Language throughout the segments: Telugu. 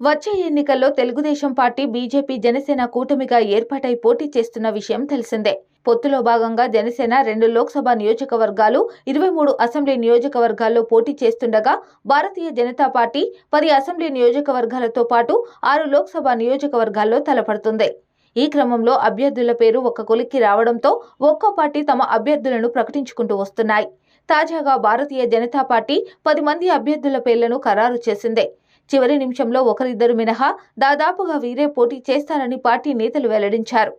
వచ్చే ఎన్నికల్లో తెలుగుదేశం పార్టీ బీజేపీ జనసేన కూటమిగా ఏర్పాటై పోటీ చేస్తున్న విషయం తెలిసిందే. పొత్తులో భాగంగా జనసేన రెండు లోక్సభ నియోజకవర్గాలు ఇరవై మూడు అసెంబ్లీ నియోజకవర్గాల్లో పోటీ చేస్తుండగా భారతీయ జనతా పార్టీ పది అసెంబ్లీ నియోజకవర్గాలతో పాటు ఆరు లోక్సభ నియోజకవర్గాల్లో తలపడుతుంది. ఈ క్రమంలో అభ్యర్థుల పేరు ఒక్క కొలిక్కి రావడంతో ఒక్కో పార్టీ తమ అభ్యర్థులను ప్రకటించుకుంటూ వస్తున్నాయి. తాజాగా భారతీయ జనతా పార్టీ పది మంది అభ్యర్థుల పేర్లను ఖరారు చేసింది. చివరి నిమిషంలో ఒకరిద్దరు మినహా దాదాపుగా వీరే పోటీ చేస్తారని పార్టీ నేతలు వెల్లడించారు.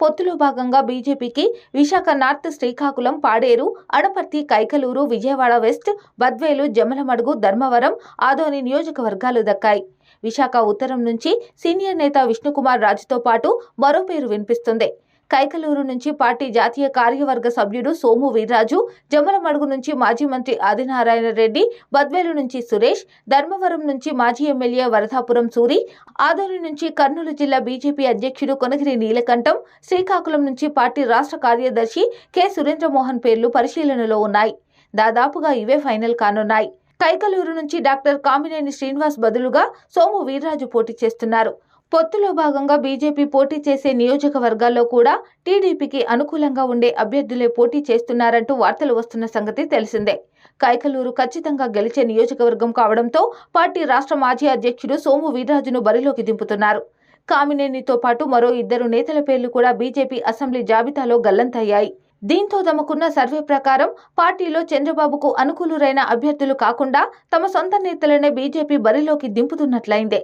పొత్తులో భాగంగా బీజేపీకి విశాఖ నార్త్ శ్రీకాకుళం పాడేరు అడపర్తి కైకలూరు విజయవాడ వెస్ట్ బద్వేలు జమలమడుగు ధర్మవరం ఆదోని నియోజకవర్గాలు దక్కాయి. విశాఖ ఉత్తరం నుంచి సీనియర్ నేత విష్ణుకుమార్ రాజుతో పాటు మరో పేరు వినిపిస్తుంది. కైకలూరు నుంచి పార్టీ జాతీయ కార్యవర్గ సభ్యుడు సోము వీర్రాజు జమ్మలమడుగు నుంచి మాజీ మంత్రి ఆదినారాయణ రెడ్డి బద్వేలు నుంచి సురేష్ ధర్మవరం నుంచి మాజీ ఎమ్మెల్యే వరదాపురం సూరి ఆదోని నుంచి కర్నూలు జిల్లా బీజేపీ అధ్యక్షుడు కొనగిరి నీలకంఠం శ్రీకాకుళం నుంచి పార్టీ రాష్ట్ర కార్యదర్శి కె. సురేంద్రమోహన్ పేర్లు పరిశీలనలో ఉన్నాయి. దాదాపుగా ఇవే ఫైనల్ కానున్నాయి. కైకలూరు నుంచి డాక్టర్ కామినేని శ్రీనివాస్ బదులుగా సోము వీర్రాజు పోటీ చేస్తున్నారు. పొత్తులో భాగంగా బీజేపీ పోటీ చేసే నియోజకవర్గాల్లో కూడా టీడీపీకి అనుకూలంగా ఉండే అభ్యర్థులే పోటీ చేస్తున్నారంటూ వార్తలు వస్తున్న సంగతి తెలిసిందే. కైకలూరు ఖచ్చితంగా గెలిచే నియోజకవర్గం కావడంతో పార్టీ రాష్ట్ర మాజీ అధ్యక్షుడు సోము వీర్రాజును బరిలోకి దింపుతున్నారు. కామినేనితో పాటు మరో ఇద్దరు నేతల పేర్లు కూడా బీజేపీ అసెంబ్లీ జాబితాలో గల్లంతయ్యాయి. దీంతో తమకున్న సర్వే ప్రకారం పార్టీలో చంద్రబాబుకు అనుకూలురైన అభ్యర్థులు కాకుండా తమ సొంత నేతలనే బీజేపీ బరిలోకి దింపుతున్నట్లయిందే.